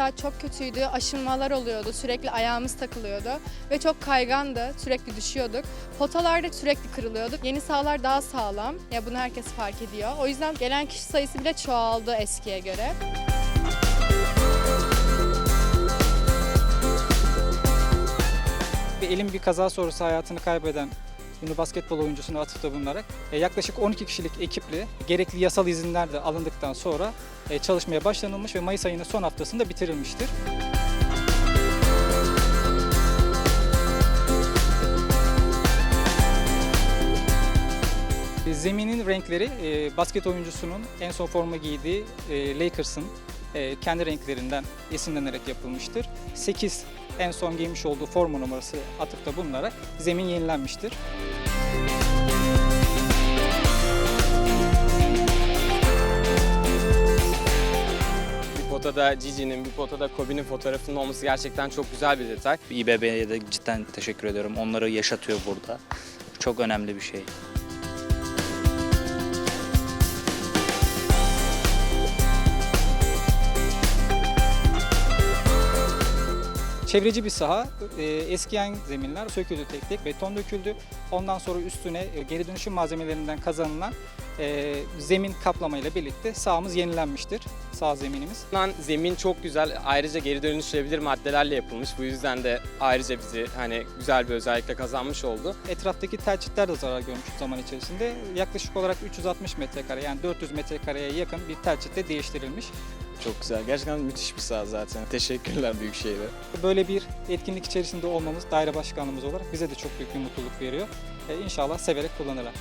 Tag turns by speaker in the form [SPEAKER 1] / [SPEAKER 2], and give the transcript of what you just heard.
[SPEAKER 1] tesisat çok kötüydü. Aşınmalar oluyordu. Sürekli ayağımız takılıyordu. Ve çok kaygandı. Sürekli düşüyorduk. Potalar da sürekli kırılıyordu. Yeni sahalar daha sağlam. Ya bunu herkes fark ediyor. O yüzden gelen kişi sayısı bile çoğaldı eskiye göre.
[SPEAKER 2] Bir elin bir kaza sonrası hayatını kaybeden ünlü basketbol oyuncusuna atıfta bulunarak e, yaklaşık 12 kişilik ekiple gerekli yasal izinler de alındıktan sonra e, çalışmaya başlanılmış ve Mayıs ayının son haftasında bitirilmiştir. Zeminin renkleri e, basket oyuncusunun en son forma giydiği Lakers'ın e, kendi renklerinden esinlenerek yapılmıştır. 8 en son giymiş olduğu forma numarası atıfta bulunarak zemin yenilenmiştir.
[SPEAKER 3] Bir potada Gigi''nin, bir potada Kobe'nin fotoğrafının olması gerçekten çok güzel bir detay.
[SPEAKER 4] İBB'ye de cidden teşekkür ediyorum. Onları yaşatıyor burada. Çok önemli bir şey.
[SPEAKER 2] Çevreci bir saha, e, eskiyen zeminler söküldü tek tek, beton döküldü. Ondan sonra üstüne e, geri dönüşüm malzemelerinden kazanılan e, zemin kaplamayla birlikte sahamız yenilenmiştir, sağ zeminimiz.
[SPEAKER 3] Lan zemin çok güzel. Ayrıca geri dönüştürebilir maddelerle yapılmış. Bu yüzden de ayrıca bizi hani güzel bir özellikle kazanmış oldu.
[SPEAKER 2] Etraftaki tel çitler de zarar görmüş zaman içerisinde. Yaklaşık olarak 360 metrekare yani 400 metrekareye yakın bir tel çit de değiştirilmiş.
[SPEAKER 5] Çok güzel. Gerçekten müthiş bir saha zaten. Teşekkürler Büyükşehir'e.
[SPEAKER 2] Böyle bir etkinlik içerisinde olmamız daire başkanlığımız olarak bize de çok büyük bir mutluluk veriyor. E, inşallah severek kullanırlar.